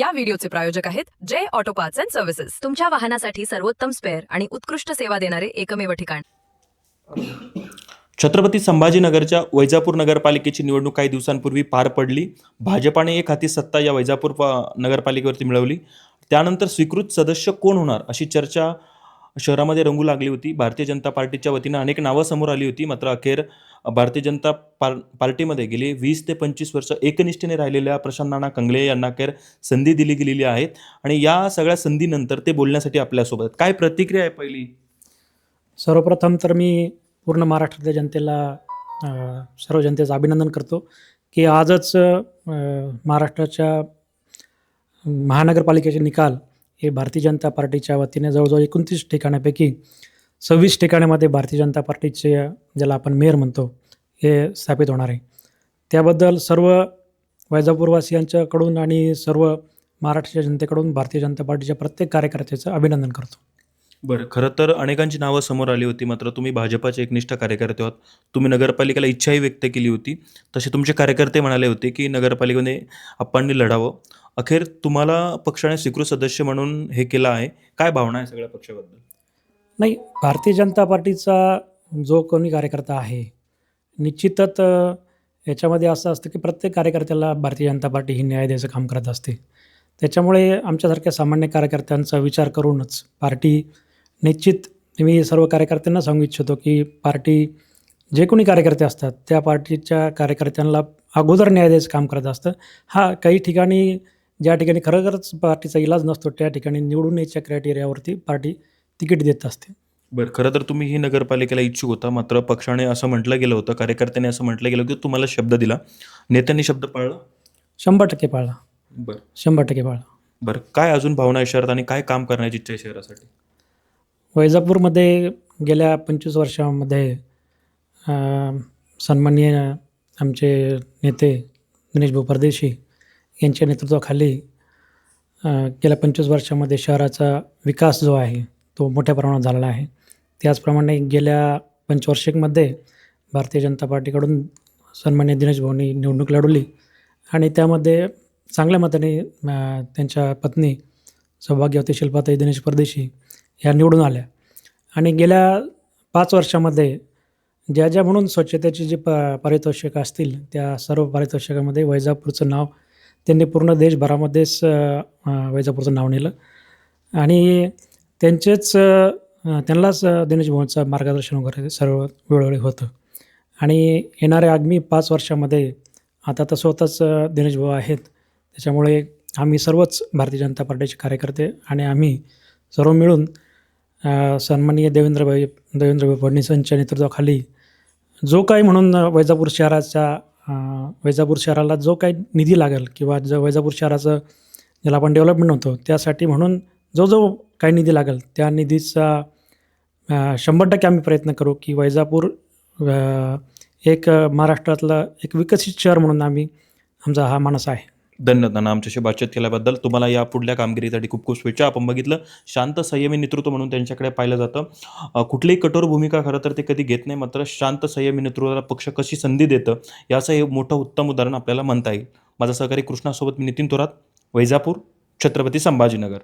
या व्हिडिओचे प्रायोजक आहेत Jai auto parts and services. तुमच्या वाहनासाठी सर्वोत्तम स्पेअर आणि उत्कृष्ट सेवा देणारे एकमेव ठिकाण. छत्रपती संभाजीनगरच्या वैजापूर नगरपालिकेची निवडणूक काही दिवसांपूर्वी पार पडली. भाजपाने एक हाती सत्ता या वैजापूर नगरपालिकेवरती मिळवली. त्यानंतर स्वीकृत सदस्य कोण होणार अशी चर्चा शहरामध्ये रंगू लागली होती. भारतीय जनता पार्टीच्या वतीनं अनेक नावं समोर आली होती. मात्र अखेर भारतीय जनता पार पार्टीमध्ये गेली. वीस ते पंचवीस वर्ष एकनिष्ठेने राहिलेल्या प्रशांत नाना कंगले यांना अखेर संधी दिली गेलेली आहेत आणि या सगळ्या संधीनंतर ते बोलण्यासाठी आपल्यासोबत. काय प्रतिक्रिया आहे पहिली? सर्वप्रथम तर मी पूर्ण महाराष्ट्रातल्या जनतेला सर्व जनतेचं अभिनंदन करतो की आजच महाराष्ट्राच्या महानगरपालिकेचे निकाल हे भारतीय जनता पार्टीच्या वतीने जवळजवळ एकोणतीस ठिकाणापैकी सव्वीस ठिकाणामध्ये भारतीय जनता पार्टीचे ज्याला आपण मेयर म्हणतो हे स्थापित होणार आहे. त्याबद्दल सर्व वैजापूरवासियांच्याकडून आणि सर्व महाराष्ट्राच्या जनतेकडून भारतीय जनता पार्टीच्या प्रत्येक कार्यकर्त्याचं अभिनंदन करतो. बरं. खरं तर अनेकांची नावं समोर आली होती मात्र तुम्ही भाजपाचे एकनिष्ठ कार्यकर्ते आहोत. तुम्ही नगरपालिकेला इच्छाही व्यक्त केली होती. तसे तुमचे कार्यकर्ते म्हणाले होते की नगरपालिकेने आप्पांनी लढावं. अखेर तुम्हाला पक्षाने स्वीकृत सदस्य म्हणून हे केलं आहे. काय भावना आहे सगळ्या पक्षाबद्दल? नाही भारतीय जनता पार्टीचा जो कोणी कार्यकर्ता आहे निश्चितच याच्यामध्ये असं असतं की प्रत्येक कार्यकर्त्याला भारतीय जनता पार्टी ही न्याय द्यायचं काम करत असते. त्याच्यामुळे आमच्यासारख्या सामान्य कार्यकर्त्यांचा विचार करूनच पार्टी निश्चित मी सर्व कार्यकर्त्यांना सांगू इच्छितो की पार्टी जे कोणी कार्यकर्ते असतात त्या पार्टीच्या कार्यकर्त्यांना अगोदर न्याय द्यायचं काम करत असतं. हा काही ठिकाणी ज्या ठिकाणी खरोखरच पार्टीचा इलाज नसतो त्या ठिकाणी निवडून यायच्या क्रायटेरियावरती पार्टी तिकीट देत असते. बरं खरं तर तुम्ही ही नगरपालिकेला इच्छुक होता मात्र पक्षाने असं म्हटलं गेलं होतं कार्यकर्त्यांनी असं म्हटलं गेलं की तुम्हाला शब्द दिला. नेत्यांनी शब्द पाळला? शंभर टक्के पाळला. बरं. शंभर टक्के पाळला. बरं काय अजून भावना इशारत आणि काय काम करण्याची इच्छा आहे शहरासाठी? वैजापूरमध्ये गेल्या पंचवीस वर्षामध्ये सन्माननीय आमचे नेते दिनेश भाऊ परदेशी यांच्या नेतृत्वाखाली गेल्या पंचवीस वर्षामध्ये शहराचा विकास जो आहे तो मोठ्या प्रमाणात झालेला आहे. त्याचप्रमाणे गेल्या पंचवार्षिकमध्ये भारतीय जनता पार्टीकडून सन्मान्य दिनेश भाऊंनी निवडणूक लढवली आणि त्यामध्ये चांगल्या मताने त्यांच्या पत्नी सौभाग्यवती शिल्पाताई दिनेश परदेशी ह्या निवडून आल्या. आणि गेल्या पाच वर्षामध्ये ज्या ज्या म्हणून स्वच्छतेची जी प पारितोषिक असतील त्या सर्व पारितोषिकामध्ये वैजापूरचं नाव त्यांनी पूर्ण देशभरामध्येच वैजापूरचं नाव नेलं. आणि त्यांचेच त्यांनाच दिनेश भाऊंचं मार्गदर्शन वगैरे सर्व वेळोवेळी होतं. आणि येणाऱ्या आगामी पाच वर्षामध्ये आता तर स्वतःच दिनेश भाऊ आहेत. त्याच्यामुळे आम्ही सर्वच भारतीय जनता पार्टीचे कार्यकर्ते आणि आम्ही सर्व मिळून सन्माननीय देवेंद्रभाई देवेंद्रभाई फडणवीसांच्या नेतृत्वाखाली जो काही म्हणून वैजापूर शहराच्या वैजापूर शहराला जो काही निधी लागेल किंवा ज वैजापूर शहराचं ज्याला आपण डेव्हलपमेंट होतो त्यासाठी म्हणून जो जो काही निधी लागेल त्या निधीचा शंभर टक्के आम्ही प्रयत्न करू की वैजापूर एक महाराष्ट्रातलं एक विकसित शहर म्हणून आम्ही आमचा हा मानस आहे. धन्यवाद नाना आमच्याशी बातचीत केल्याबद्दल. तुम्हाला या पुढल्या कामगिरीसाठी खूप खूप शुभेच्छा. आपण बघितलं शांत संयमी नेतृत्व म्हणून त्यांच्याकडे पाहिलं जातं. कुठलीही कठोर भूमिका खरं तर ते कधी घेत नाही मात्र शांत संयमी नेतृत्वाला पक्ष कशी संधी देतं याचं हे मोठं उत्तम उदाहरण आपल्याला म्हणता येईल. माझा सहकारी कृष्णासोबत मी नितीन थोरात वैजापूर छत्रपती संभाजीनगर.